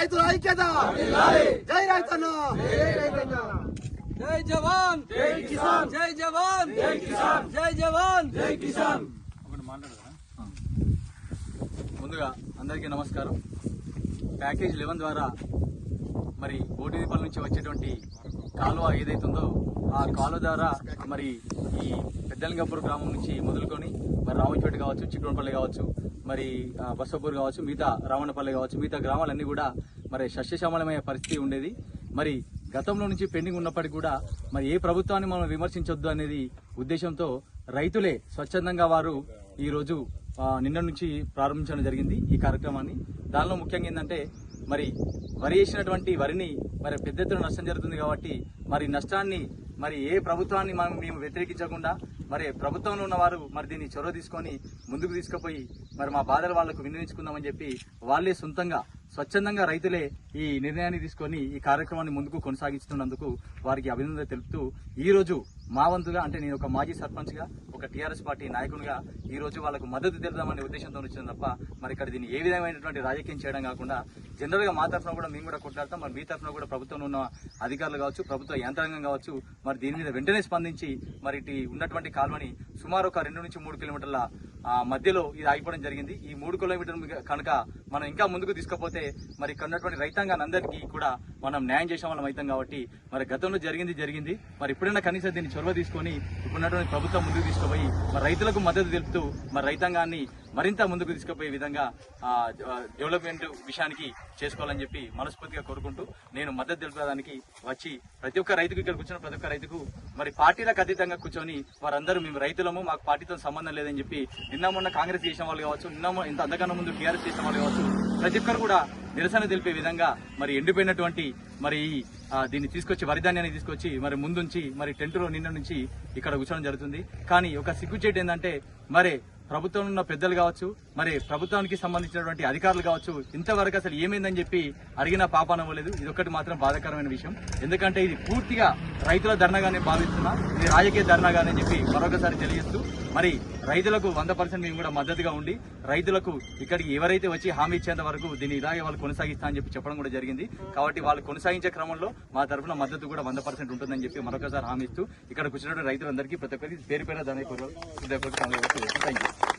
జై రైతన్న! జై జవాన్! జై కిసాన్! జై జవాన్! జై కిసాన్! జై జవాన్! జై కిసాన్! ఒకటి మాట్లాడదా ముందుగా అందరికీ నమస్కారం. ప్యాకేజ్ లెవెన్ ద్వారా మరి బోటిదీపాల నుంచి వచ్చేటువంటి కాలువ ఏదైతుందో ఆ కాలువ ద్వారా మరి ఈ పెద్దలింగపూర్ గ్రామం నుంచి మొదలుకొని మరి రామపేట కావచ్చు చిక్కడపల్లి కావచ్చు మరి బసపూర్ కావచ్చు మిగతా రావణపల్లి కావచ్చు మిగతా గ్రామాలన్నీ కూడా మరి సస్యశ్యామలమయ్యే పరిస్థితి ఉండేది. మరి గతంలో నుంచి పెండింగ్ ఉన్నప్పటికీ కూడా మరి ఏ ప్రభుత్వాన్ని మనం విమర్శించొద్దు అనేది ఉద్దేశంతో రైతులే స్వచ్ఛందంగా వారు ఈరోజు నిన్న నుంచి ప్రారంభించడం జరిగింది ఈ కార్యక్రమాన్ని. దానిలో ముఖ్యంగా ఏంటంటే మరి వరి వేసినటువంటి వరిని మరి పెద్ద ఎత్తున నష్టం జరుగుతుంది కాబట్టి మరి నష్టాన్ని మరి ఏ ప్రభుత్వాన్ని మనం మేము వ్యతిరేకించకుండా మరి ప్రభుత్వంలో ఉన్నవారు మరి దీన్ని చొరవ తీసుకొని ముందుకు తీసుకుపోయి మరి మా బాధలు వాళ్ళకు వినియోగించుకుందామని చెప్పి వాళ్ళే సొంతంగా స్వచ్ఛందంగా రైతులే ఈ నిర్ణయాన్ని తీసుకొని ఈ కార్యక్రమాన్ని ముందుకు కొనసాగిస్తున్నందుకు వారికి అభినందన తెలుపుతూ ఈ రోజు మా వంతుగా అంటే నేను ఒక మాజీ సర్పంచ్గా ఒక టీఆర్ఎస్ పార్టీ నాయకునిగా ఈ రోజు వాళ్ళకు మద్దతు తెలుదామనే ఉద్దేశంతో వచ్చింది తప్ప మరి ఇక్కడ దీన్ని ఏ విధమైనటువంటి రాజకీయం చేయడం కాకుండా జనరల్గా మా తరఫున కూడా మేము కూడా కొట్లాడతాం మరి మీ తరఫున కూడా ప్రభుత్వంలో ఉన్న అధికారులు కావచ్చు ప్రభుత్వ యంత్రాంగం కావచ్చు మరి దీని మీద వెంటనే స్పందించి మరి ఉన్నటువంటి కాలువని సుమారు ఒక రెండు నుంచి మూడు కిలోమీటర్ల మధ్యలో ఇది ఆగిపోవడం జరిగింది. ఈ మూడు కిలోమీటర్లు కనుక మనం ఇంకా ముందుకు తీసుకపోతే మరి ఇక్కడ రైతాంగాన్ని అందరికీ కూడా మనం న్యాయం చేసే వాళ్ళం అవుతాం కాబట్టి మరి గతంలో జరిగింది జరిగింది. మరి ఇప్పుడైనా కనీసం దీన్ని చొరవ తీసుకొని ఇప్పుడున్నటువంటి ప్రభుత్వం ముందుకు తీసుకుపోయి మరి రైతులకు మద్దతు తెలుపుతూ మరి రైతాంగాన్ని మరింత ముందుకు తీసుకుపోయే విధంగా డెవలప్మెంట్ విషయానికి చేసుకోవాలని చెప్పి మనస్ఫూర్తిగా కోరుకుంటూ నేను మద్దతు తెలుపడానికి వచ్చి ప్రతి ఒక్క రైతుకు ఇక్కడ కూర్చున్న ప్రతి ఒక్క రైతుకు మరి పార్టీలకు అతీతంగా కూర్చొని వారందరూ మేము రైతులము మాకు పార్టీతో సంబంధం లేదని చెప్పి నిన్న మొన్న కాంగ్రెస్ చేసిన వాళ్ళు కావచ్చు నిన్న ఇంత అంతకన్నా ముందు టీఆర్ఎస్ చేసిన వాళ్ళు కావచ్చు ప్రతి ఒక్కరు కూడా నిరసన తెలిపే విధంగా మరి ఎండిపోయినటువంటి మరి ఈ, దీన్ని తీసుకొచ్చి వరిధాన్యాన్ని తీసుకొచ్చి మరి ముందుంచి మరి టెంటులో నిన్న నుంచి ఇక్కడ కూర్చోవడం జరుగుతుంది. కానీ ఒక సిగ్గుచేటు ఏంటంటే మరి ప్రభుత్వంలో ఉన్న పెద్దలు కావచ్చు మరి ప్రభుత్వానికి సంబంధించినటువంటి అధికారులు కావచ్చు ఇంతవరకు అసలు ఏమైందని చెప్పి అడిగిన పాపాన అవ్వలేదు ఇది ఒక్కటి మాత్రం బాధాకరమైన విషయం. ఎందుకంటే ఇది పూర్తిగా రైతుల ధర్నాగానే భావిస్తున్నా ఇది రాజకీయ ధర్నాగానే చెప్పి మరొకసారి తెలియజేస్తూ మరి రైతులకు వంద పర్సెంట్ మేము కూడా మద్దతుగా ఉండి రైతులకు ఇక్కడికి ఎవరైతే వచ్చి హామీ ఇచ్చేంత వరకు దీన్ని ఇలాగే వాళ్ళు కొనసాగిస్తా అని చెప్పి చెప్పడం కూడా జరిగింది. కాబట్టి వాళ్ళు కొనసాగించే క్రమంలో మా తరఫున మద్దతు కూడా వంద పర్సెంట్ ఉంటుందని చెప్పి మరొకసారి హామీ ఇస్తూ ఇక్కడ కూర్చున్నటువంటి రైతులందరికీ ప్రతి ఒక్కరికి పేరు పేరు దాని థ్యాంక్ యూ